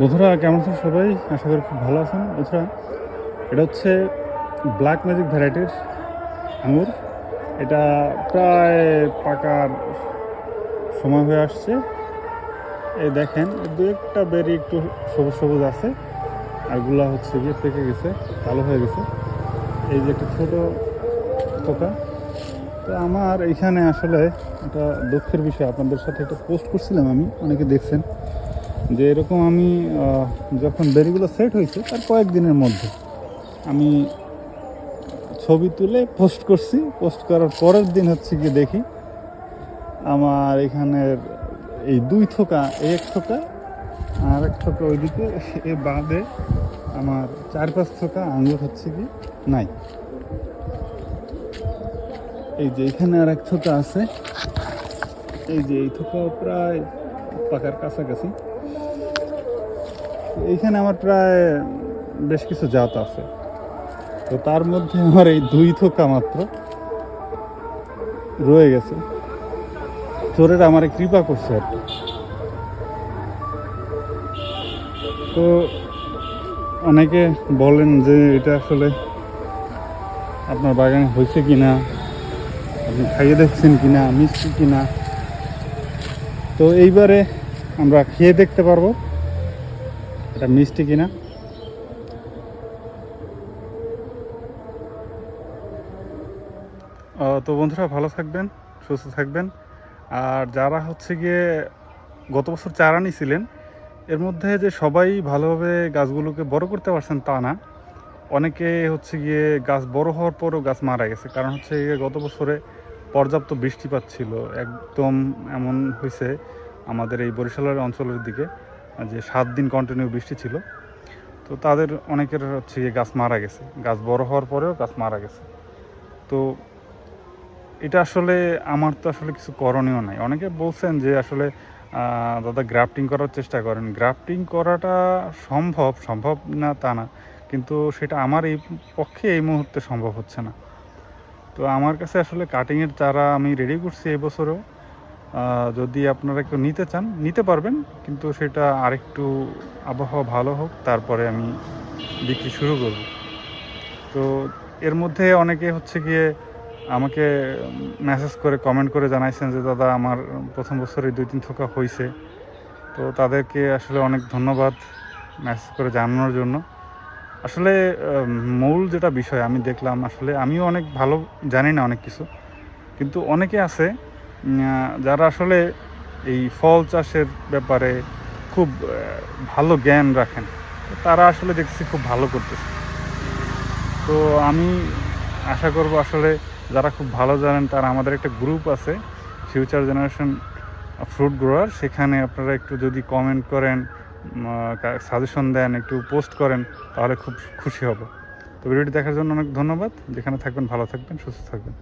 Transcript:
বন্ধুরা, কেমন আছেন সবাই? আশা করি খুব ভালো আছেন। এছাড়া এটা হচ্ছে ব্ল্যাক ম্যাজিক ভ্যারাইটির আঙুর। এটা প্রায় পাকার সময় হয়ে আসছে। এই দেখেন দু একটা বেরি একটু সবুজ সবুজ আছে আরগুলা হচ্ছে গিয়ে পেকে গেছে, কালো হয়ে গেছে। এই যে একটা ছোটো পোকা। তো আমার এইখানে আসলে একটা দুঃখের বিষয়, আপনাদের সাথে একটা পোস্ট করছিলাম আমি, অনেকে দেখছেন। যে এরকম আমি যখন বেরিগুলো সেট হয়েছে, তার কয়েকদিনের মধ্যে আমি ছবি তুলে পোস্ট করছি। পোস্ট করার পরের দিন হচ্ছে গিয়ে দেখি, আমার এখানের এই দুই থোকা, এই এক থোকা আর এক থোকা ওইদিকে এ বাদে আমার চার পাঁচ থোকা আঙুর হচ্ছে কি নাই। এই যে এখানে আর এক থোকা আছে, এই যে এই থোকা প্রায় পাকার কাছাকাছি। এইখানে আমার প্রায় বেশ কিছু জাত আছে। তো তার মধ্যে আমার এই দুই থোকা মাত্র রয়ে গেছে। চোরেরা আমার কৃপা করছে আর কি। তো অনেকে বলেন যে এটা আসলে আপনার বাগানে হয়েছে কিনা, আপনি খাইয়ে দেখছেন কিনা, মিষ্টি কিনা। তো এইবারে আমরা খেয়ে দেখতে পারব এটা মিষ্টি কিনা। তো বন্ধুরা, ভালো থাকবেন, সুস্থ থাকবেন। আর যারা হচ্ছে গিয়ে গত বছর চারা নিয়েছিলেন এর মধ্যে যে সবাই ভালোভাবে গাছগুলোকে বড় করতে পারছেন তা না। অনেকে হচ্ছে গিয়ে গাছ বড় হওয়ার পরও গাছ মারা গেছে। কারণ হচ্ছে গত বছরে পর্যাপ্ত বৃষ্টিপাত ছিল, একদম এমন হয়েছে আমাদের এই বরিশালের অঞ্চলের দিকে যে সাত দিন কন্টিনিউ বৃষ্টি ছিল তো তাদের অনেকের হচ্ছে গাছ মারা গেছে। গাছ বড় হওয়ার পরেও গাছ মারা গেছে। তো এটা আসলে আমার তো আসলে কিছু করণীয় নাই। অনেকে বলছেন যে আসলে দাদা গ্রাফটিং করার চেষ্টা করেন। গ্রাফটিং করাটা সম্ভব সম্ভব না তা না কিন্তু সেটা আমার এই পক্ষে এই মুহূর্তে সম্ভব হচ্ছে না। তো আমার কাছে আসলে কাটিংয়ের চারা আমি রেডি করছি এই বছরেও। আহ, যদি আপনারা কেউ নিতে চান, নিতে পারবেন, কিন্তু সেটা আরেকটু আবহাওয়া ভালো হোক, তারপরে আমি বিক্রি শুরু করব। তো এর মধ্যে অনেকে হচ্ছে গিয়ে আমাকে মেসেজ করে কমেন্ট করে জানাইছেন যে, দাদা, আমার প্রথম বছরে দুই, তিন থোকা হয়েছে তো তাদেরকে আসলে অনেক ধন্যবাদ মেসেজ করে জানানোর জন্য। আসলে মূল যেটা বিষয় আমি দেখলাম, আসলে আমিও অনেক ভালো জানি না অনেক কিছু, কিন্তু অনেকে আছে যারা আসলে এই ফল চাষের ব্যাপারে খুব ভালো জ্ঞান রাখেন, তারা আসলে দেখছি খুব ভালো করতেছে। তো আমি আশা করব আসলে যারা খুব ভালো জানেন, তারা আমাদের একটা গ্রুপ আছে ফিউচার জেনারেশন ফ্রুট গ্রোয়ার সেখানে আপনারা একটু যদি কমেন্ট করেন সাজেশন দেন, একটু পোস্ট করেন, তাহলে খুব খুশি হব। তো ভিডিওটি দেখার জন্য অনেক ধন্যবাদ। যেখানে থাকবেন, ভালো থাকবেন, সুস্থ থাকবেন।